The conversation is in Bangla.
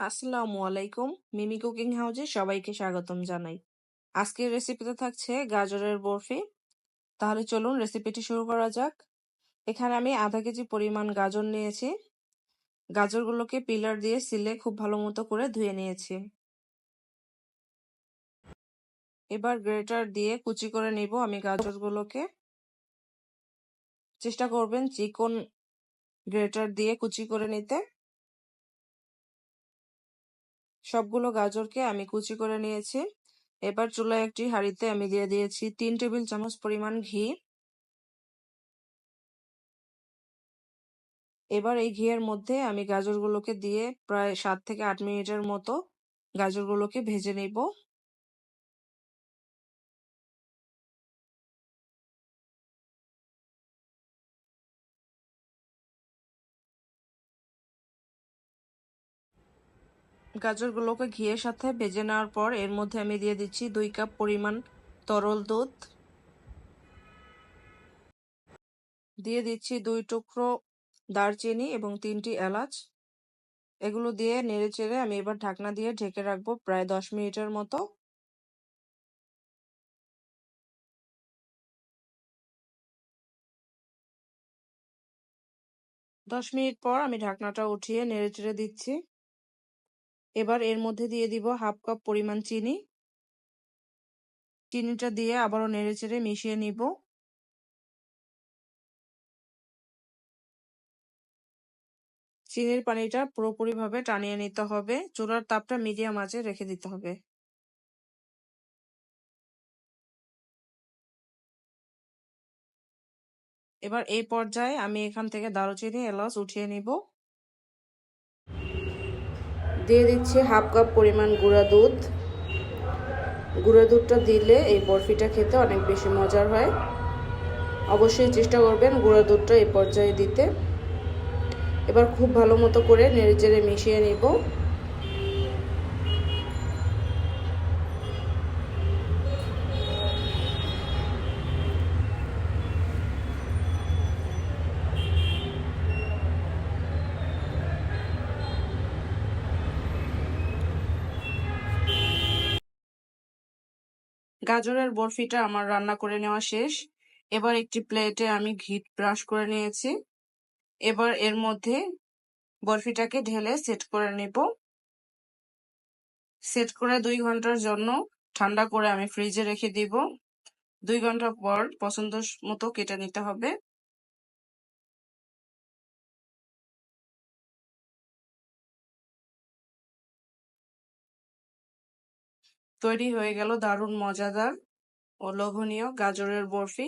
আসসালামু আলাইকুম। মিমি কুকিং হাউজে সবাইকে স্বাগতম জানাই। আজকের রেসিপিতে থাকছে গাজরের বরফি। তাহলে চলুন রেসিপিটি শুরু করা যাক। এখানে আমি আধা কেজি পরিমাণ গাজর নিয়েছি। গাজরগুলোকে পিলার দিয়ে সিলে খুব ভালো মতো করে ধুয়ে নিয়েছি। এবার গ্রেটার দিয়ে কুচি করে নিব আমি গাজরগুলোকে। চেষ্টা করবেন চিকন গ্রেটার দিয়ে কুচি করে নিতে। সবগুলো গাজরকে আমি কুচি করে নিয়েছি। এবার চুলায় একটি হাঁড়িতে আমি দিয়ে দিয়েছি তিন টেবিল চামচ পরিমাণ ঘি। এবার এই ঘিয়ের মধ্যে আমি গাজরগুলোকে দিয়ে প্রায় সাত থেকে আট মিনিটের মতো গাজরগুলোকে ভেজে নেব। গাজরগুলোকে ঘিয়ের সাথে ভেজে নেওয়ার পর এর মধ্যে আমি দিয়ে দিচ্ছি দুই কাপ পরিমাণ তরল দুধ। দিয়ে দিচ্ছি দুই টুকরো দারচিনি এবং তিনটি এলাচ। এগুলো দিয়ে নেড়ে চেড়ে আমি এবার ঢাকনা দিয়ে ঢেকে রাখব প্রায় দশ মিনিটের মতো। দশ মিনিট পর আমি ঢাকনাটা উঠিয়ে নেড়ে চেড়ে দিচ্ছি। এবার এর মধ্যে দিয়ে দিব হাফ কাপ পরিমাণ চিনি। চিনিটা দিয়ে আবারও নেড়ে চেড়ে মিশিয়ে নিব। চিনির পানিটা পুরোপুরিভাবে টানিয়ে নিতে হবে। চুলার তাপটা মিডিয়াম আঁচে রেখে দিতে হবে। এবার এই পর্যায়ে আমি এখান থেকে দারুচিনি এলাচ উঠিয়ে নিব। দিয়ে দিচ্ছি হাফ কাপ পরিমাণ গুঁড়া দুধ। গুঁড়া দুধটা দিলে এই বরফিটা খেতে অনেক বেশি মজার হয়। অবশ্যই চেষ্টা করবেন গুঁড়া দুধটা এই পর্যায়ে দিতে। এবার খুব ভালো মতো করে নেড়ে চেড়ে মিশিয়ে নিব। গাজরের বরফিটা আমার রান্না করে নেওয়া শেষ। এবার একটি প্লেটে আমি ঘি ব্রাশ করে নিয়েছি। এবার এর মধ্যে বরফিটাকে ঢেলে সেট করে নেব। সেট করে দুই ঘণ্টার জন্য ঠান্ডা করে আমি ফ্রিজে রেখে দিব। দুই ঘণ্টা পর পছন্দ মতো কেটে নিতে হবে। তৈরি হয়ে গেল দারুণ মজাদার ও লোভনীয় গাজরের বরফি।